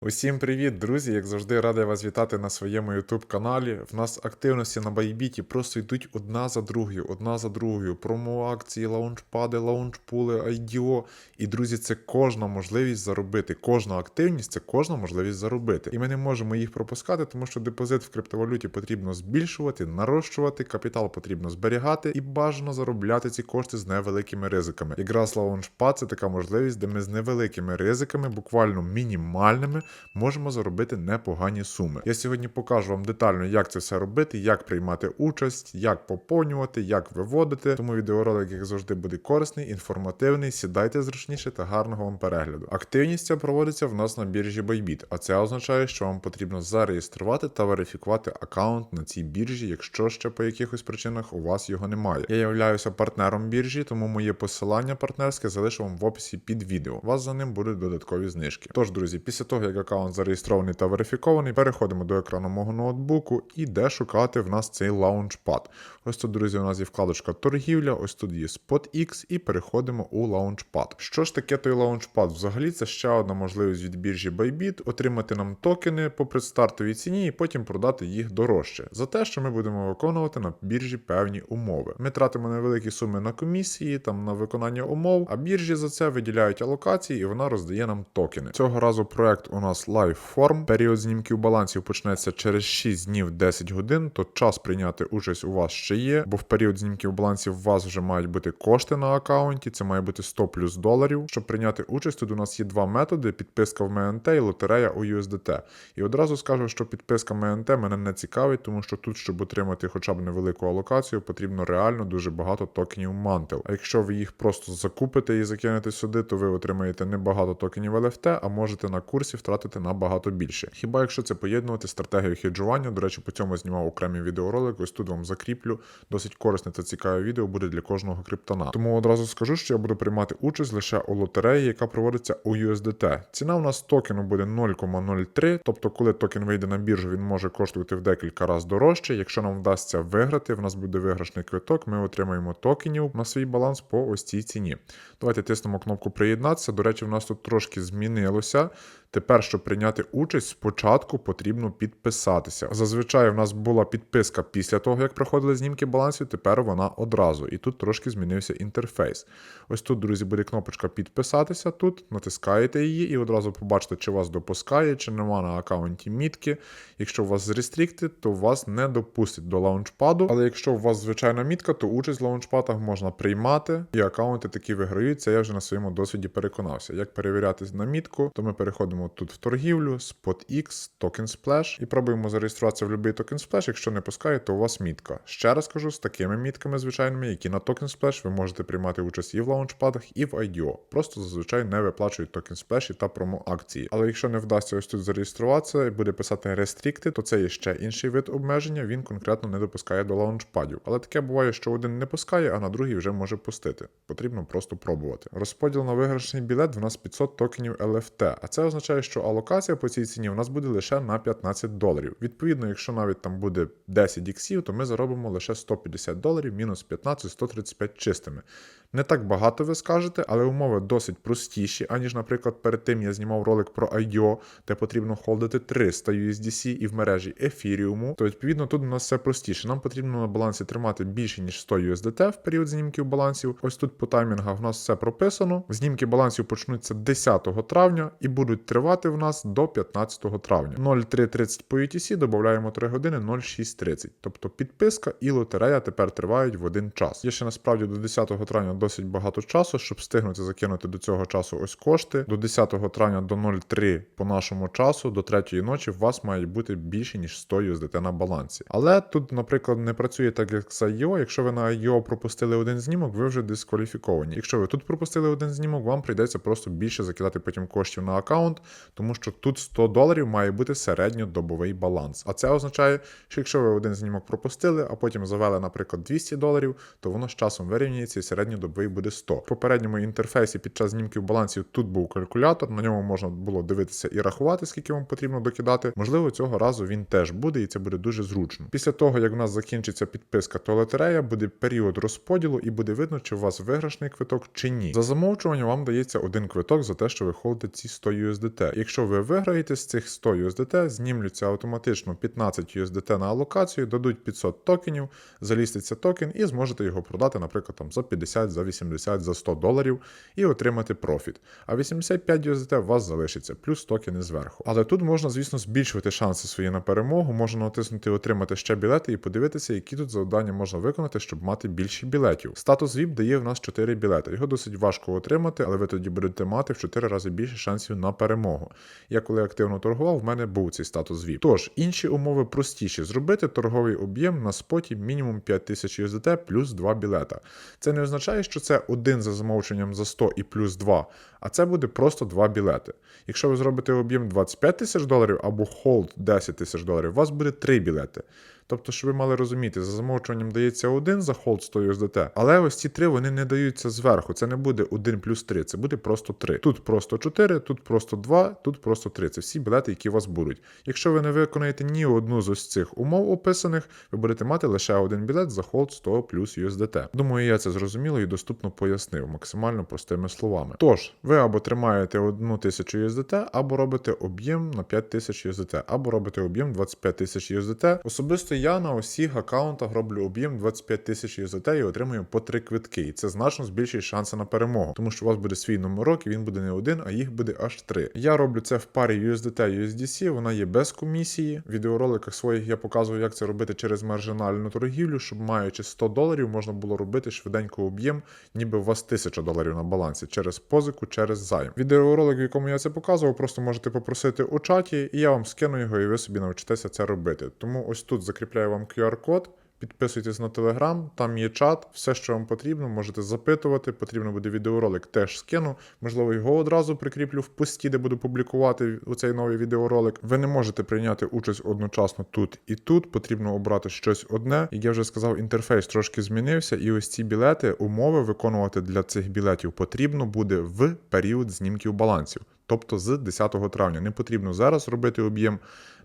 Усім привіт, друзі! Як завжди, радий вас вітати на своєму YouTube каналі. В нас активності на Байбіті просто йдуть одна за другою, одна за другою. Промо-акції, лаунчпади, лаунчпули, IDO. І друзі, це кожна можливість заробити. Кожна активність це кожна можливість заробити. І ми не можемо їх пропускати, тому що депозит в криптовалюті потрібно збільшувати, нарощувати, капітал потрібно зберігати і бажано заробляти ці кошти з невеликими ризиками. Якраз лаунчпад це така можливість, де ми з невеликими ризиками, буквально мінімальними можемо заробити непогані суми. Я сьогодні покажу вам детально, як це все робити, як приймати участь, як поповнювати, як виводити. Тому відеоролик, як завжди, буде корисний, інформативний. Сідайте зручніше та гарного вам перегляду. Активність ця проводиться в нас на біржі Bybit, а це означає, що вам потрібно зареєструвати та верифікувати аккаунт на цій біржі, якщо ще по якихось причинах у вас його немає. Я являюся партнером біржі, тому моє посилання партнерське залишу вам в описі під відео. У вас за ним будуть додаткові знижки. Тож, друзі, після того як аккаунт зареєстрований та верифікований, переходимо до екрану мого ноутбуку і де шукати в нас цей лаунчпад. Ось тут, друзі, у нас є вкладочка торгівля, ось тут є SpotX і переходимо у лаунчпад. Що ж таке той лаунчпад? Взагалі це ще одна можливість від біржі Bybit отримати нам токени по предстартовій ціні і потім продати їх дорожче. За те, що ми будемо виконувати на біржі певні умови. Ми тратимо невеликі суми на комісії, там на виконання умов, а біржі за це виділяють алокації і вона роздає нам токени. Цього разу проект у нас Live Form. Період знімків балансів почнеться через 6 днів 10 годин, то час прийняти участь у вас ще є, бо в період знімків балансів у вас вже мають бути кошти на аккаунті, це має бути 100 плюс доларів. Щоб прийняти участь, тут у нас є два методи: підписка в МНТ і лотерея у USDT. І одразу скажу, що підписка МНТ мене не цікавить, тому що тут, щоб отримати хоча б невелику алокацію, потрібно реально дуже багато токенів мантел. А якщо ви їх просто закупите і закинете сюди, то ви отримаєте небагато токенів LFT, а можете на курсі втратити набагато більше. Хіба якщо це поєднувати з стратегією хеджування, до речі, по цьому знімав окремий відеоролик, ось тут вам закріплю. Досить корисне та цікаве відео буде для кожного криптона. Тому одразу скажу, що я буду приймати участь лише у лотереї, яка проводиться у USDT. Ціна у нас токену буде 0,03, тобто, коли токен вийде на біржу, він може коштувати в декілька разів дорожче. Якщо нам вдасться виграти, в нас буде виграшний квиток, ми отримаємо токенів на свій баланс по ось цій ціні. Давайте тиснемо кнопку приєднатися. До речі, в нас тут трошки змінилося. Тепер, щоб прийняти участь, спочатку потрібно підписатися. Зазвичай в нас була підписка після того, як проходили знімки балансів, тепер вона одразу. І тут трошки змінився інтерфейс. Ось тут, друзі, буде кнопочка підписатися. Тут натискаєте її і одразу побачите, чи вас допускає, чи нема на аккаунті мітки. Якщо у вас зрестрікти, то вас не допустять до лаунчпаду. Але якщо у вас звичайна мітка, то участь в лаунчпадах можна приймати, і аккаунти такі виграються. Я вже на своєму досвіді переконався. Як перевіряти на мітку, то ми переходимо тут в торгівлю, SpotX, Token Splash і пробуємо зареєструватися в будь-який Token Splash. Якщо не пускає, то у вас мітка. Ще раз кажу, з такими мітками звичайними, які на Token Splash ви можете приймати участь і в лаунчпадах, і в IDO. Просто зазвичай не виплачують Token Splash та промо-акції. Але якщо не вдасться ось тут зареєструватися і буде писати Restricted, то це є ще інший вид обмеження, він конкретно не допускає до лаунчпадів. Але таке буває, що один не пускає, а на другий вже може пустити. Потрібно просто пробувати. Розподіл на виграшний білет в нас 500 токенів LFT, а це означає, що алокація по цій ціні у нас буде лише на 15 доларів. Відповідно, якщо навіть там буде 10 іксів, то ми заробимо лише 150 доларів, мінус 15 135 чистими. Не так багато ви скажете, але умови досить простіші, аніж, наприклад, перед тим я знімав ролик про IDO, де потрібно холдити 300 USDC і в мережі Ефіріуму. То відповідно тут у нас все простіше. Нам потрібно на балансі тримати більше ніж 100 USDT в період знімків балансів. Ось тут по таймінгах в нас все прописано. Знімки балансів почнуться 10 травня і будуть тривати в нас до 15 травня. 03.30 по UTC додаємо 3 години 06.30. Тобто підписка і лотерея тепер тривають в один час. Є ще насправді до 10 травня досить багато часу, щоб встигнути закинути до цього часу ось кошти. До 10 травня до 03 по нашому часу, до 3 ночі, у вас має бути більше, ніж 100 USDT на балансі. Але тут, наприклад, не працює так, як з IO. Якщо ви на IO пропустили один знімок, ви вже дискваліфіковані. Якщо ви тут пропустили один знімок, вам прийдеться просто більше закидати потім коштів на аккаунт, тому що тут 100 доларів має бути середньодобовий баланс. А це означає, що якщо ви один знімок пропустили, а потім завели, наприклад, 200 доларів, то воно з часом вирівнюється і середньодобовий буде 100. В попередньому інтерфейсі під час знімків балансів тут був калькулятор, на ньому можна було дивитися і рахувати, скільки вам потрібно докидати. Можливо, цього разу він теж буде, і це буде дуже зручно. Після того, як в нас закінчиться підписка, то лотерея буде період розподілу і буде видно, чи у вас виграшний квиток чи ні. За замовчування вам дається один квиток за те, що ви холдите ці 100 USDT. Якщо якщо ви виграєте з цих 100 USDT, знімлються автоматично 15 USDT на алокацію, дадуть 500 токенів, заліститься токен і зможете його продати, наприклад, там за 50, за 80, за 100 доларів і отримати профіт. А 85 USDT у вас залишиться, плюс токени зверху. Але тут можна, звісно, збільшувати шанси свої на перемогу, можна натиснути отримати ще білети і подивитися, які тут завдання можна виконати, щоб мати більше білетів. Статус VIP дає в нас 4 білети. Його досить важко отримати, але ви тоді будете мати в 4 рази більше шансів на перемогу. Я коли активно торгував, в мене був цей статус VIP. Тож, інші умови простіші: зробити торговий об'єм на споті мінімум 5000 USDT плюс 2 білета. Це не означає, що це один за замовченням за 100 і плюс 2, а це буде просто 2 білети. Якщо ви зробите об'єм 25 тисяч доларів або холд 10 тисяч доларів, у вас буде 3 білети. Тобто, щоб ви мали розуміти, за замовчуванням дається один за холд 100 USDT, але ось ці три вони не даються зверху. Це не буде 1 плюс 3, це буде просто 3. Тут просто 4, тут просто 2, тут просто 3. Це всі білети, які у вас будуть. Якщо ви не виконаєте ні одну з ось цих умов описаних, ви будете мати лише один білет за холд 100 плюс USDT. Думаю, я це зрозуміло і доступно пояснив, максимально простими словами. Тож, ви або тримаєте 1000 USDT, або робите об'єм на 5000 USDT, або робите об'єм 25 тисяч USDT. Особисто я на усіх аккаунтах роблю об'єм 25 тисяч USDT і отримую по 3 квитки. І це значно збільшує шанси на перемогу, тому що у вас буде свій номерок, і він буде не один, а їх буде аж три. Я роблю це в парі USDT USDC, вона є без комісії. В відеороликах своїх я показую, як це робити через маржинальну торгівлю, щоб маючи 100 доларів, можна було робити швиденько об'єм, ніби у вас 1000 доларів на балансі через позику, через займ. Відеоролик, в якому я це показував, просто можете попросити у чаті, і я вам скину його, і ви собі навчитеся це робити. Тому ось тут закріпляю вам QR-код. Підписуйтесь на телеграм, там є чат, все, що вам потрібно, можете запитувати. Потрібно буде відеоролик, теж скину. Можливо, його одразу прикріплю в пості, де буду публікувати цей новий відеоролик. Ви не можете прийняти участь одночасно тут і тут. Потрібно обрати щось одне. Як я вже сказав, інтерфейс трошки змінився, і ось ці білети, умови виконувати для цих білетів потрібно буде в період знімків балансів. Тобто з 10 травня не потрібно зараз робити об'єм,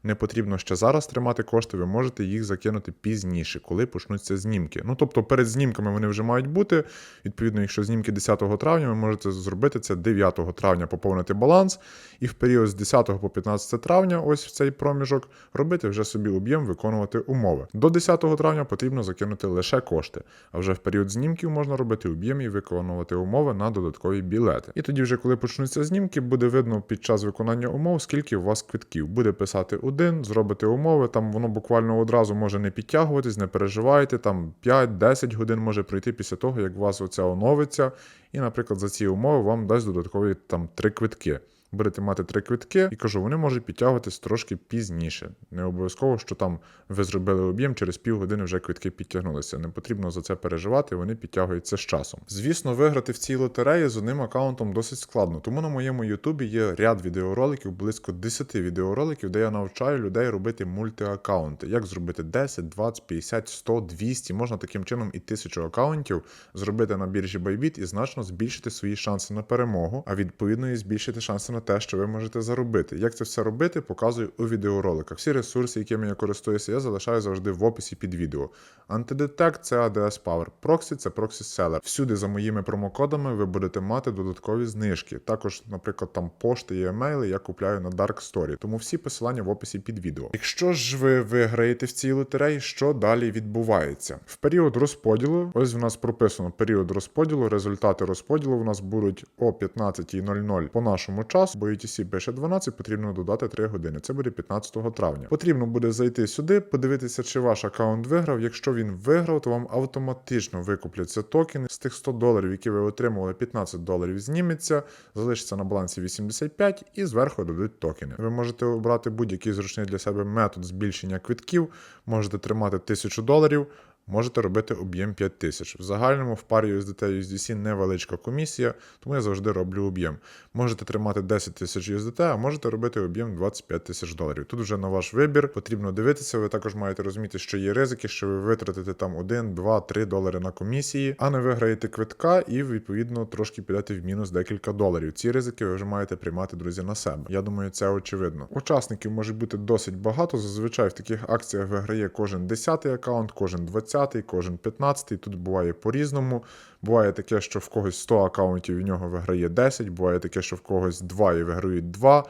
не потрібно ще зараз тримати кошти, ви можете їх закинути пізніше, коли почнуться знімки. Ну тобто перед знімками вони вже мають бути. Відповідно, якщо знімки 10 травня, ви можете зробити це 9 травня, поповнити баланс, і в період з 10 по 15 травня, ось в цей проміжок, робити вже собі об'єм, виконувати умови. До 10 травня потрібно закинути лише кошти, а вже в період знімків можна робити об'єм і виконувати умови на додаткові білети. І тоді, вже коли почнуться знімки, буде видно під час виконання умов, скільки у вас квитків. Буде писати один, зробите умови, там воно буквально одразу може не підтягуватись, не переживайте, там 5-10 годин може пройти після того, як у вас оця оновиться. І, наприклад, за ці умови вам дасть додаткові там три квитки. Будете мати три квитки, і кажу, вони можуть підтягуватись трошки пізніше. Не обов'язково, що там ви зробили об'єм, через півгодини вже квитки підтягнулися. Не потрібно за це переживати, вони підтягуються з часом. Звісно, виграти в цій лотереї з одним аккаунтом досить складно, тому на моєму Ютубі є ряд відеороликів, близько 10 відеороликів, де я навчаю людей робити мультиаккаунти. Як зробити 10, 20, 50, 100, 200, можна таким чином і тисячу аккаунтів зробити на біржі Bybit і значно збільшити свої шанси на перемогу, а відповідно і збільшити шанси на те, що ви можете заробити. Як це все робити, показую у відеороликах. Всі ресурси, якими я користуюся, я залишаю завжди в описі під відео. Antidetect – це ADS Power, Proxy – це Proxy Seller. Всюди за моїми промокодами ви будете мати додаткові знижки. Також, наприклад, там пошти і емейли я купляю на Dark Story. Тому всі посилання в описі під відео. Якщо ж ви виграєте в цій лотереї, що далі відбувається? В період розподілу, ось в нас прописано період розподілу. Результати розподілу в нас будуть о 15.00 по нашому часу, бо UTC пише 12, потрібно додати 3 години. Це буде 15 травня. Потрібно буде зайти сюди, подивитися, чи ваш аккаунт виграв. Якщо він виграв, то вам автоматично викупляться токени з тих 100 доларів, які ви отримували, 15 доларів зніметься, залишиться на балансі 85 і зверху дадуть токени. Ви можете обрати будь-який зручний для себе метод збільшення квитків, можете тримати 1000 доларів. Можете робити об'єм 5000. В загальному в парі USDT USDC невеличка комісія, тому я завжди роблю об'єм. Можете тримати 10 тисяч USDT, а можете робити об'єм 25 тисяч доларів. Тут вже на ваш вибір, потрібно дивитися. Ви також маєте розуміти, що є ризики, що ви витратите там 1, 2, 3 долари на комісії, а не виграєте квитка і відповідно трошки підете в мінус декілька доларів. Ці ризики ви вже маєте приймати, друзі, на себе. Я думаю, це очевидно. Учасників може бути досить багато. Зазвичай в таких акціях виграє кожен 10 аккаунт, кожен 20 кожен 15 Тут буває по-різному. Буває таке, що в когось 100 аккаунтів і в нього виграє 10, буває таке, що в когось 2 і виграють 2.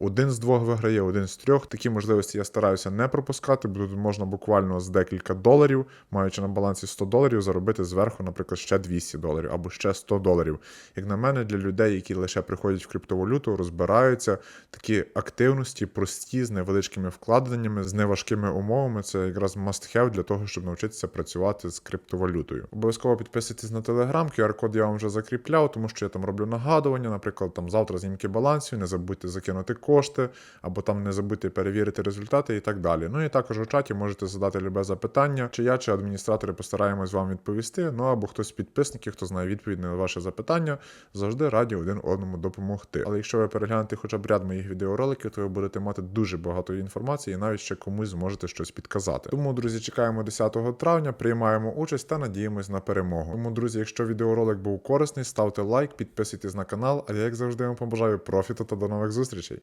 Один з двох виграє, один з трьох. Такі можливості я стараюся не пропускати, бо тут можна буквально з декілька доларів, маючи на балансі 100 доларів, заробити зверху, наприклад, ще 200 доларів або ще 100 доларів. Як на мене, для людей, які лише приходять в криптовалюту, розбираються такі активності, прості, з невеличкими вкладеннями, з неважкими умовами. Це якраз must have для того, щоб навчитися працювати з криптовалютою. Обов'язково підписуйтесь на телеграм, QR-код я вам вже закріпляв, тому що я там роблю нагадування. Наприклад, там завтра знімки балансів, не забудьте закинути кошти, або там не забудьте перевірити результати і так далі. Ну і також у чаті можете задати любе запитання, чи я, чи адміністратори постараємось вам відповісти. Ну або хтось з підписників, хто знає відповідь на ваше запитання, завжди раді один одному допомогти. Але якщо ви переглянете хоча б ряд моїх відеороликів, то ви будете мати дуже багато інформації і навіть ще комусь зможете щось підказати. Тому, друзі, чекаємо 10 травня, приймаємо участь та надіємось на перемогу. Тому, друзі, якщо відеоролик був корисний, ставте лайк, підписуйтесь на канал. А я, як завжди, вам побажаю профіту та до нових зустрічей.